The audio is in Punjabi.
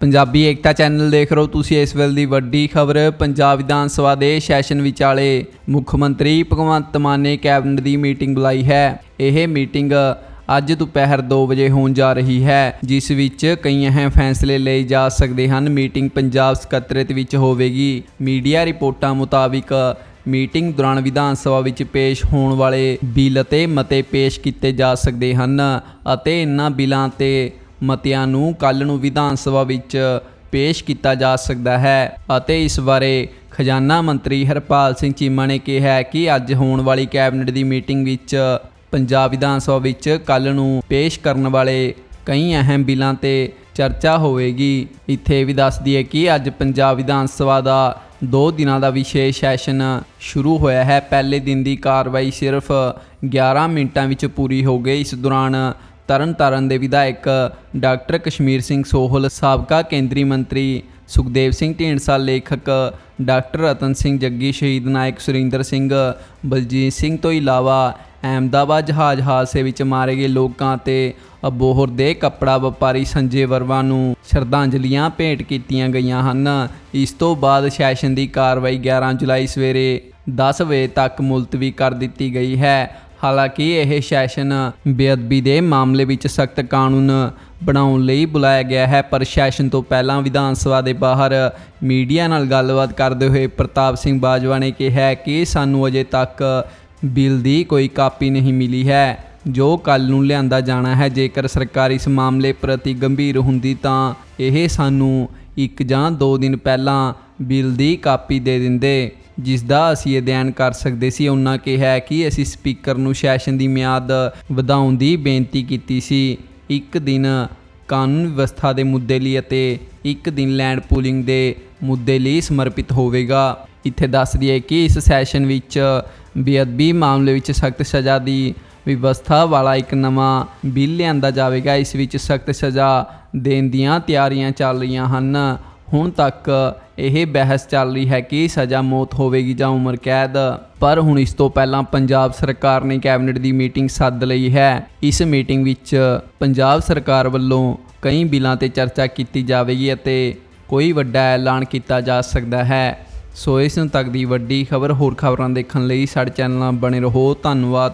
ਪੰਜਾਬੀ ਏਕਤਾ ਚੈਨਲ ਦੇਖ ਰਹੇ ਹੋ ਤੁਸੀਂ ਇਸ ਵੇਲੇ ਦੀ ਵੱਡੀ ਖਬਰ, ਪੰਜਾਬ ਵਿਧਾਨ ਸਭਾ ਦੇ ਸੈਸ਼ਨ ਵਿਚਾਲੇ ਮੁੱਖ ਮੰਤਰੀ ਭਗਵੰਤ ਮਾਨ ਨੇ ਕੈਬਨਿਟ ਦੀ ਮੀਟਿੰਗ ਬੁਲਾਈ ਹੈ। ਇਹ ਮੀਟਿੰਗ ਅੱਜ ਦੁਪਹਿਰ 2 ਵਜੇ ਹੋਣ ਜਾ ਰਹੀ ਹੈ, ਜਿਸ ਵਿੱਚ ਕਈ ਅਹਿਮ ਫੈਸਲੇ ਲਏ ਜਾ ਸਕਦੇ ਹਨ। ਮੀਟਿੰਗ ਪੰਜਾਬ ਸਕੱਤਰੇਤ ਵਿੱਚ ਹੋਵੇਗੀ। ਮੀਡੀਆ ਰਿਪੋਰਟਾਂ ਮੁਤਾਬਿਕ ਮੀਟਿੰਗ ਦੌਰਾਨ ਵਿਧਾਨ ਸਭਾ ਵਿੱਚ ਪੇਸ਼ ਹੋਣ ਵਾਲੇ ਬਿੱਲ ਅਤੇ ਮਤੇ ਪੇਸ਼ ਕੀਤੇ ਜਾ ਸਕਦੇ ਹਨ ਅਤੇ ਇਨ੍ਹਾਂ ਬਿੱਲਾਂ ਤੇ ਮਤਿਆਂ ਨੂੰ ਕੱਲ ਨੂੰ ਵਿਧਾਨ ਸਭਾ ਵਿੱਚ ਪੇਸ਼ ਕੀਤਾ ਜਾ ਸਕਦਾ ਹੈ ਅਤੇ ਇਸ ਬਾਰੇ ਖਜ਼ਾਨਾ ਮੰਤਰੀ ਹਰਪਾਲ ਸਿੰਘ ਚੀਮਾ ਨੇ ਕਿਹਾ ਕਿ ਅੱਜ ਹੋਣ ਵਾਲੀ ਕੈਬਨਿਟ ਦੀ ਮੀਟਿੰਗ ਵਿੱਚ ਪੰਜਾਬ ਵਿਧਾਨ ਸਭਾ ਵਿੱਚ ਕੱਲ ਨੂੰ ਪੇਸ਼ ਕਰਨ ਵਾਲੇ ਕਈ ਅਹਿਮ ਬਿੱਲਾਂ ਤੇ ਚਰਚਾ ਹੋਵੇਗੀ। ਇੱਥੇ ਵੀ ਦੱਸ ਦਈਏ ਕਿ ਅੱਜ ਪੰਜਾਬ ਵਿਧਾਨ ਸਭਾ ਦਾ 2 ਦਿਨਾਂ ਦਾ ਵਿਸ਼ੇਸ਼ ਸੈਸ਼ਨ ਸ਼ੁਰੂ ਹੋਇਆ ਹੈ। ਪਹਿਲੇ ਦਿਨ ਦੀ ਕਾਰਵਾਈ ਸਿਰਫ 11 ਮਿੰਟਾਂ ਵਿੱਚ ਪੂਰੀ ਹੋ ਗਈ। ਇਸ ਦੌਰਾਨ ਤਰਨਤਾਰਨ ਦੇ ਵਿਧਾਇਕ ਡਾਕਟਰ ਕਸ਼ਮੀਰ ਸਿੰਘ ਸੋਹਲ, ਸਾਬਕਾ ਕੇਂਦਰੀ ਮੰਤਰੀ ਸੁਖਦੇਵ ਸਿੰਘ ਢੀਂਡਸਾ, ਲੇਖਕ ਡਾਕਟਰ ਰਤਨ ਸਿੰਘ ਜੱਗੀ, ਸ਼ਹੀਦ ਨਾਇਕ ਸੁਰਿੰਦਰ ਸਿੰਘ, ਬਲਜੀਤ ਸਿੰਘ ਤੋਂ ਇਲਾਵਾ ਅਹਿਮਦਾਬਾਦ ਜਹਾਜ਼ ਹਾਦਸੇ ਵਿੱਚ ਮਾਰੇ ਗਏ ਲੋਕਾਂ ਤੇ ਅਬੋਹਰ ਦੇ ਕੱਪੜਾ ਵਪਾਰੀ ਸੰਜੇ ਵਰਵਾ ਨੂੰ ਸ਼ਰਧਾਂਜਲੀਆਂ ਭੇਟ ਕੀਤੀਆਂ ਗਈਆਂ ਹਨ। ਇਸ ਤੋਂ ਬਾਅਦ ਸੈਸ਼ਨ ਦੀ ਕਾਰਵਾਈ 11 ਜੁਲਾਈ ਸਵੇਰੇ 10 ਵਜੇ ਤੱਕ ਮੁਲਤਵੀ ਕਰ ਦਿੱਤੀ ਗਈ ਹੈ। ਹਾਲਾਂਕਿ ਇਹ ਸੈਸ਼ਨ ਬੇਅਦਬੀ ਦੇ ਮਾਮਲੇ ਵਿੱਚ ਸਖਤ ਕਾਨੂੰਨ ਬਣਾਉਣ ਲਈ ਬੁਲਾਇਆ ਗਿਆ ਹੈ, ਪਰ ਸੈਸ਼ਨ ਤੋਂ ਪਹਿਲਾਂ ਵਿਧਾਨ ਸਭਾ ਦੇ ਬਾਹਰ ਮੀਡੀਆ ਨਾਲ ਗੱਲਬਾਤ ਕਰਦੇ ਹੋਏ ਪ੍ਰਤਾਪ ਸਿੰਘ ਬਾਜਵਾ ਨੇ ਕਿਹਾ ਕਿ ਸਾਨੂੰ ਅਜੇ ਤੱਕ ਬਿੱਲ ਦੀ ਕੋਈ ਕਾਪੀ ਨਹੀਂ ਮਿਲੀ ਹੈ, ਜੋ ਕੱਲ ਨੂੰ ਲਿਆਂਦਾ ਜਾਣਾ ਹੈ। ਜੇਕਰ ਸਰਕਾਰ ਇਸ ਮਾਮਲੇ ਪ੍ਰਤੀ ਗੰਭੀਰ ਹੁੰਦੀ ਤਾਂ ਇਹ ਸਾਨੂੰ ਇੱਕ ਜਾਂ ਦੋ ਦਿਨ ਪਹਿਲਾਂ ਬਿੱਲ ਦੀ ਕਾਪੀ ਦੇ ਦਿੰਦੇ। ਜਿਸ ਦਾ ਅਸੀਂ ਅਧਿਐਨ ਕਰ ਸਕਦੇ ਸੀ, ਉਹਨਾਂ ਕਿਹਾ ਕਿ ਅਸੀਂ ਸਪੀਕਰ ਨੂੰ ਸੈਸ਼ਨ ਦੀ ਮਿਆਦ ਵਧਾਉਣ ਦੀ ਬੇਨਤੀ ਕੀਤੀ ਸੀ। ਇੱਕ ਦਿਨ ਕਾਨੂੰਨ ਵਿਵਸਥਾ ਦੇ ਮੁੱਦੇ ਲਈ ਅਤੇ ਇੱਕ ਦਿਨ ਲੈਂਡ ਪੂਲਿੰਗ ਦੇ ਮੁੱਦੇ ਲਈ ਸਮਰਪਿਤ ਹੋਵੇਗਾ। ਇੱਥੇ ਦੱਸ ਦਈਏ ਕਿ ਇਸ ਸੈਸ਼ਨ ਵਿੱਚ ਬੇਅਦਬੀ ਮਾਮਲੇ ਵਿੱਚ ਸਖਤ ਸਜ਼ਾ ਦੀ ਵਿਵਸਥਾ ਵਾਲਾ ਇੱਕ ਨਵਾਂ ਬਿੱਲ ਲਿਆਂਦਾ ਜਾਵੇਗਾ। ਇਸ ਵਿੱਚ ਸਖਤ ਸਜ਼ਾ ਦੇਣ ਦੀਆਂ ਤਿਆਰੀਆਂ ਚੱਲ ਰਹੀਆਂ ਹਨ। ਹੁਣ ਤੱਕ ਇਹ ਬਹਿਸ ਚੱਲ ਰਹੀ ਹੈ ਕਿ ਸਜ਼ਾ ਮੌਤ ਹੋਵੇਗੀ ਜਾਂ ਉਮਰ ਕੈਦ, ਪਰ ਹੁਣ ਇਸ ਤੋਂ ਪਹਿਲਾਂ ਪੰਜਾਬ ਸਰਕਾਰ ਨੇ ਕੈਬਨਿਟ ਦੀ ਮੀਟਿੰਗ ਸੱਦ ਲਈ ਹੈ। ਇਸ ਮੀਟਿੰਗ ਵਿੱਚ ਪੰਜਾਬ ਸਰਕਾਰ ਵੱਲੋਂ ਕਈ ਬਿੱਲਾਂ ਤੇ ਚਰਚਾ ਕੀਤੀ ਜਾਵੇਗੀ ਅਤੇ ਕੋਈ ਵੱਡਾ ਐਲਾਨ ਕੀਤਾ ਜਾ ਸਕਦਾ ਹੈ। ਸੋ ਇਸ ਨੂੰ ਤੱਕ ਦੀ ਵੱਡੀ ਖਬਰ ਹੋਰ ਖਬਰਾਂ ਦੇਖਣ ਲਈ ਸਾਡੇ ਚੈਨਲ ਨਾਲ ਬਣੇ ਰਹੋ। ਧੰਨਵਾਦ।